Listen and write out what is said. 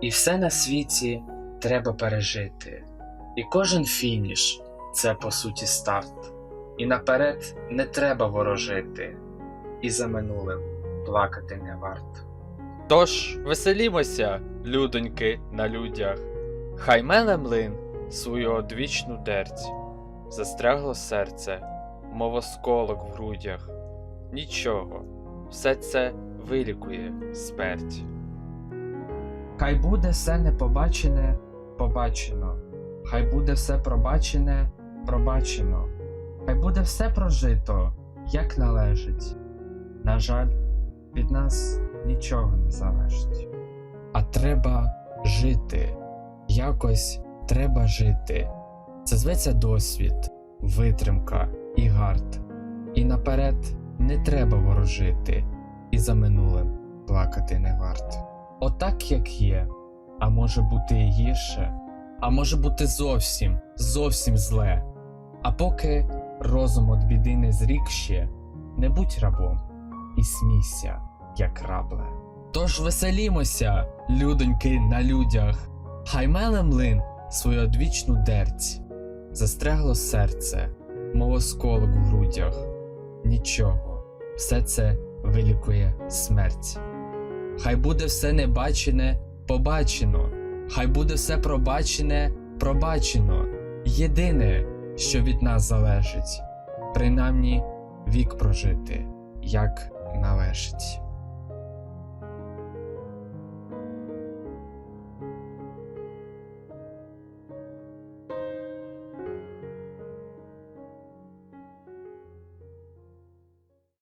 І все на світі треба пережити. І кожен фініш це по суті старт. І наперед не треба ворожити, і за минулим плакати не варт. Тож веселімося, людоньки на людях, хай меле млин свою одвічну дерть, застрягло серце, мов осколок в грудях. Нічого, все це вилікує смерть. Хай буде все непобачене, побачено, хай буде все пробачене, пробачено, хай буде все прожито, як належить. На жаль, від нас нічого не залежить. А треба жити, якось треба жити. Це зветься досвід, витримка і гард. І наперед не треба ворожити, і за минулим плакати не варт. Отак, як є, а може бути і гірше, а може бути зовсім, зовсім зле. А поки розум від біди не зрік ще, не будь рабом і смійся, як рабле. Тож веселімося, людоньки на людях, хай меле млин свою одвічну дерть, застрягло серце, мов осколок в грудях. Нічого, все це вилікує смерть. Хай буде все небачене, побачено, хай буде все пробачене, пробачено. Єдине, що від нас залежить, принаймні вік прожити, як належить.